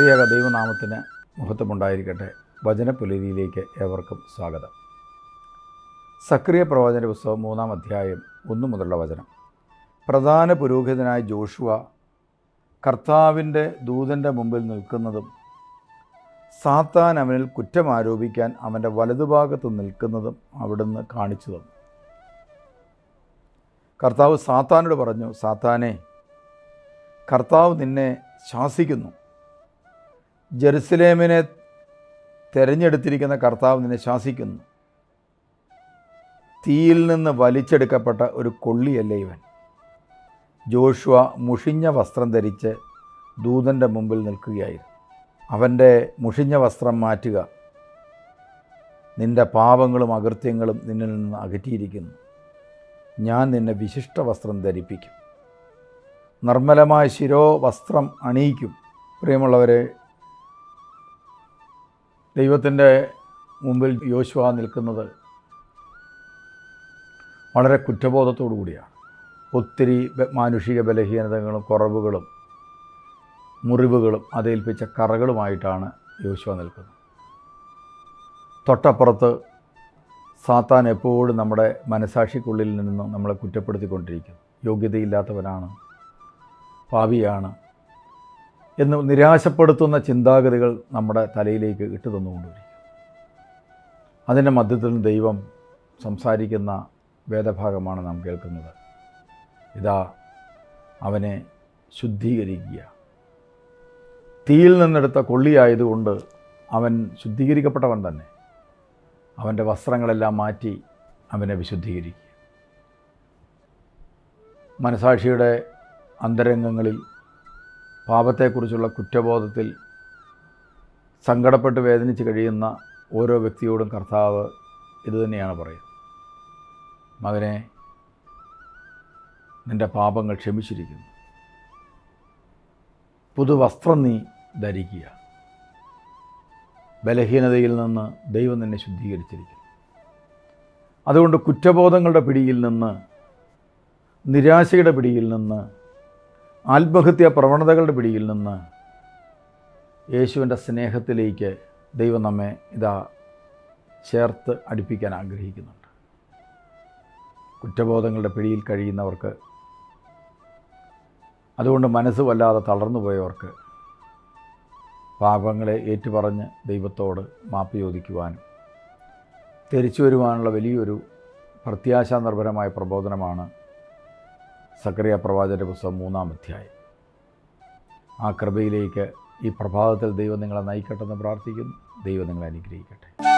ത്രിയേക ദൈവനാമത്തിന് മുഹത്വമുണ്ടായിരിക്കട്ടെ. വചനപുലരിയിലേക്ക് ഏവർക്കും സ്വാഗതം. സക്രിയ പ്രവചന പുസ്തകം മൂന്നാം അധ്യായം ഒന്നു മുതലുള്ള വചനം. പ്രധാന പുരോഹിതനായ ജോഷുവ കർത്താവിന്റെ ദൂതന്റെ മുമ്പിൽ നിൽക്കുന്നതും സാത്താൻ അവനിൽ കുറ്റം ആരോപിക്കാൻ അവന്റെ വലതുഭാഗത്ത് നിൽക്കുന്നതും അവിടുന്ന് കാണിച്ചു തന്നു കർത്താവ് സാത്താനോട് പറഞ്ഞു സാത്താനെ കർത്താവ് നിന്നെ ശാസിക്കുന്നു. ജെറുസലേമിനെ തിരഞ്ഞെടുത്തിരിക്കുന്ന കർത്താവ് നിന്നെ ശാസിക്കുന്നു. തീയിൽ നിന്ന് വലിച്ചെടുക്കപ്പെട്ട ഒരു കൊള്ളിയല്ലേ ഇവൻ? ജോഷുവ മുഷിഞ്ഞ വസ്ത്രം ധരിച്ച് ദൂതന്റെ മുമ്പിൽ നിൽക്കുകയായിരുന്നു. അവന്റെ മുഷിഞ്ഞ വസ്ത്രം മാറ്റുക. നിന്റെ പാപങ്ങളും അകൃത്യങ്ങളും നിന്നിൽ നിന്ന് അകറ്റിയിരിക്കുന്നു. ഞാൻ നിന്നെ വിശിഷ്ട വസ്ത്രം ധരിപ്പിക്കും. നിർമ്മലമായ ശിരോ വസ്ത്രം അണിയിക്കും. പ്രിയമുള്ളവരെ ദൈവത്തിന്റെ മുമ്പിൽ യോശുവ നിൽക്കുന്നത് വളരെ കുറ്റബോധത്തോടു കൂടിയാണ്. ഒത്തിരി മാനുഷിക ബലഹീനതകളും കുറവുകളും മുറിവുകളും അതേൽപ്പിച്ച കറകളുമായിട്ടാണ് യോശുവ നിൽക്കുന്നത്. തൊട്ടപ്പുറത്ത് സാത്താൻ എപ്പോഴും നമ്മുടെ മനസാക്ഷിക്കുള്ളിൽ നിന്നും നമ്മളെ കുറ്റപ്പെടുത്തിക്കൊണ്ടിരിക്കും യോഗ്യതയില്ലാത്തവനാണ് പാപിയാണ് എന്ന് നിരാശപ്പെടുത്തുന്ന ചിന്താഗതികൾ നമ്മുടെ തലയിലേക്ക് ഇട്ടു തന്നുകൊണ്ടിരിക്കും. അതിന്റെ മധ്യത്തിൽ ദൈവം സംസാരിക്കുന്ന വേദഭാഗമാണ് നാം കേൾക്കുന്നത്. ഇതാ അവനെ ശുദ്ധീകരിക്കുക. തീയിൽ നിന്നെടുത്ത കൊള്ളിയായതുകൊണ്ട് അവൻ ശുദ്ധീകരിക്കപ്പെട്ടവൻ തന്നെ. അവന്റെ വസ്ത്രങ്ങളെല്ലാം മാറ്റി അവനെ വിശുദ്ധീകരിക്കുക. മനസാക്ഷിയുടെ അന്തരംഗങ്ങളിൽ പാപത്തെക്കുറിച്ചുള്ള കുറ്റബോധത്തിൽ സങ്കടപ്പെട്ട് വേദനിച്ച് കഴിയുന്ന ഓരോ വ്യക്തിയോടും കർത്താവ് ഇതുതന്നെയാണ് പറയുന്നത്. മകനെ നിന്റെ പാപങ്ങൾ ക്ഷമിച്ചിരിക്കുന്നു. പുതുവസ്ത്രം നീ ധരിക്കുക. ബലഹീനതയിൽ നിന്ന് ദൈവം നിന്നെ ശുദ്ധീകരിച്ചിരിക്കുന്നു. അതുകൊണ്ട് കുറ്റബോധങ്ങളുടെ പിടിയിൽ നിന്ന് നിരാശയുടെ പിടിയിൽ നിന്ന് ആത്മഹത്യാ പ്രവണതകളുടെ പിടിയിൽ നിന്ന് യേശുവിന്റെ സ്നേഹത്തിലേക്ക് ദൈവം നമ്മെ ഇതാ ചേർത്ത് അടുപ്പിക്കാൻ ആഗ്രഹിക്കുന്നുണ്ട്. കുറ്റബോധങ്ങളുടെ പിടിയിൽ കഴിയുന്നവർക്ക് അതുകൊണ്ട് മനസ്സ് വല്ലാതെ തളർന്നു പോയവർക്ക് പാപങ്ങളെ ഏറ്റുപറഞ്ഞ് ദൈവത്തോട് മാപ്പ് ചോദിക്കുവാനും തിരിച്ചു വരുവാനുള്ള വലിയൊരു പ്രത്യാശാനിർഭരമായ പ്രബോധനമാണ് സക്രിയ പ്രവാചന്റെ പുസ്തകം മൂന്നാം അധ്യായം. ആ കൃപയിലേക്ക് ഈ പ്രഭാതത്തിൽ ദൈവം നിങ്ങളെ നയിക്കട്ടെ എന്ന് പ്രാർത്ഥിക്കുന്നു. ദൈവം നിങ്ങളെ അനുഗ്രഹിക്കട്ടെ.